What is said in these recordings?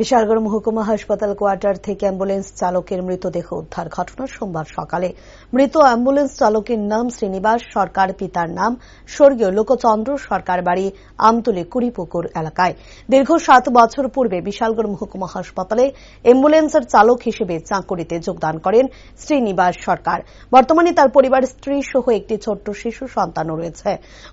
বিশালগড় মহকুমা হাসপাতাল কোয়ার্টার থেকে অ্যাম্বুলেন্স চালকের মৃতদেহ উদ্ধার ঘটনা সোমবার সকালে। মৃত অ্যাম্বুলেন্স চালকের নাম শ্রীনিবাস, সরকার পিতার নাম স্বর্গীয় লোকচন্দ্র, সরকার বাড়ি আমতলী কুড়িপুকুর এলাকায়। দীর্ঘ সাত বছর পূর্বে বিশালগড় মহকুমা হাসপাতালে অ্যাম্বুলেন্সের চালক হিসেবে চাকরিতে যোগদান করেন শ্রীনিবাস সরকার। বর্তমানে তার পরিবার স্ত্রী সহ একটি ছোট্ট শিশু সন্তানও রয়েছে।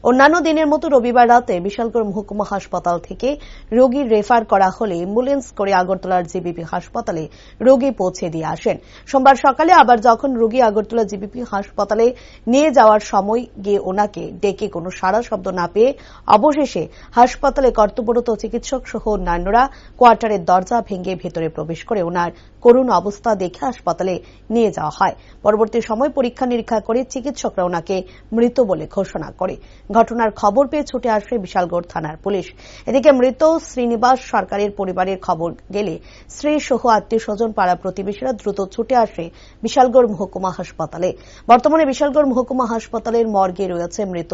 অন্যান্য দিনের মতো রবিবার রাতে বিশালগড় মহকুমা হাসপাতাল থেকে রোগী রেফার করা হলে অ্যাম্বুলেন্স করে আগরতলার জিবিপি হাসপাতালে রোগী পৌঁছে দিয়ে আসেন। সোমবার সকালে আবার যখন রোগী আগরতলা জিবিপি হাসপাতালে নিয়ে যাওয়ার সময় গিয়ে ওনাকে ডেকে কোনো সাড়া শব্দ না পেয়ে অবশেষে হাসপাতালে কর্তব্যরত চিকিৎসক সহ অন্যান্যরা কোয়ার্টারের দরজা ভেঙে ভেতরে প্রবেশ করে ওনার করুণ অবস্থা দেখে হাসপাতালে নিয়ে যাওয়া হয়। পরবর্তী সময় পরীক্ষা নিরীক্ষা করে চিকিৎসকরা ওনাকে মৃত বলে ঘোষণা করে। ঘটনার খবর পেয়ে ছুটে আসে বিশালগড় থানার পুলিশ। এদিকে মৃত শ্রীনিবাস সরকারের পরিবারের খবর গেলে স্ত্রী সহ আত্মীয় স্বজন পাড়া প্রতিবেশীরা দ্রুত ছুটে আসে বিশালগড় মহকুমা হাসপাতালে। বর্তমানে বিশালগড় মহকুমা হাসপাতালের মর্গে রয়েছে মৃত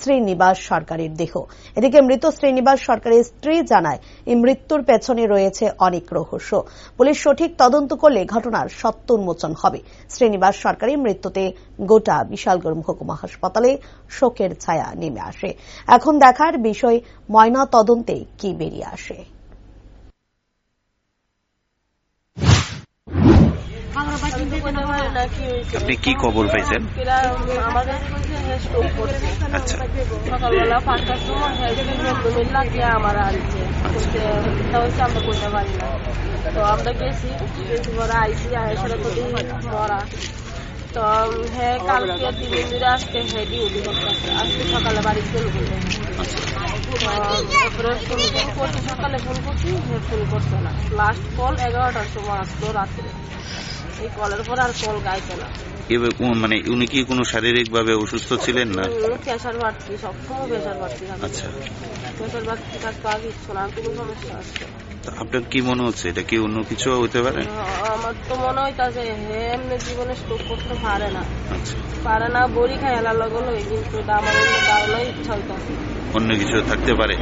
শ্রীনিবাস সরকারের দেহ। এদিকে মৃত শ্রীনিবাস সরকারের স্ত্রী জানায়, এই মৃত্যুর পেছনে রয়েছে অনেক রহস্য। পুলিশ সঠিক তদন্ত করলে ঘটনার সত্য উন্মোচন হবে। শ্রীনিবাস সরকারের মৃত্যুতে গোটা বিশালগড় মহকুমা হাসপাতালে শোকের ছায়া নেমে আসে। এখন দেখার বিষয় ময়না তদন্তে কি বেরিয়ে আসে। আপনি কি খবর পাইছেন? গিয়ে আমার করতে পারি তো আমরা গেছি আইসি মরা তো হ্যাঁ কালকে দিন ধরে আজকে হ্যাঁ করতেছে আজকে সকালে বাড়ি চলে গেলে তারপরে ফোন ফোন করছি সকালে ফোন করছি ফোন করছে না লাস্ট কল এগারোটার সময় আসলো রাত্রে এই কলের পর আর কল গাইছে না এবার মানে উনি কি কোনো শারীরিক ভাবে অসুস্থ ছিলেন না? প্রেশার বাড়ছি সবসময় প্রেশার বাড়ছি আচ্ছা। প্রেশার বাড়ছি থাকতে না আর কোনো সমস্যা তো আপনার কি মনে হচ্ছে? এটা কি অন্য কিছু হতে পারে? আমার তো মনে হইতাছে হে এমনি জীবনে স্টোক করতে পারে না পারে না বড়ি খাই হেলার লগল কিন্তু আমার দাওয়ানোর ইচ্ছা হইতাছে অন্য কিছু থাকতে পারে।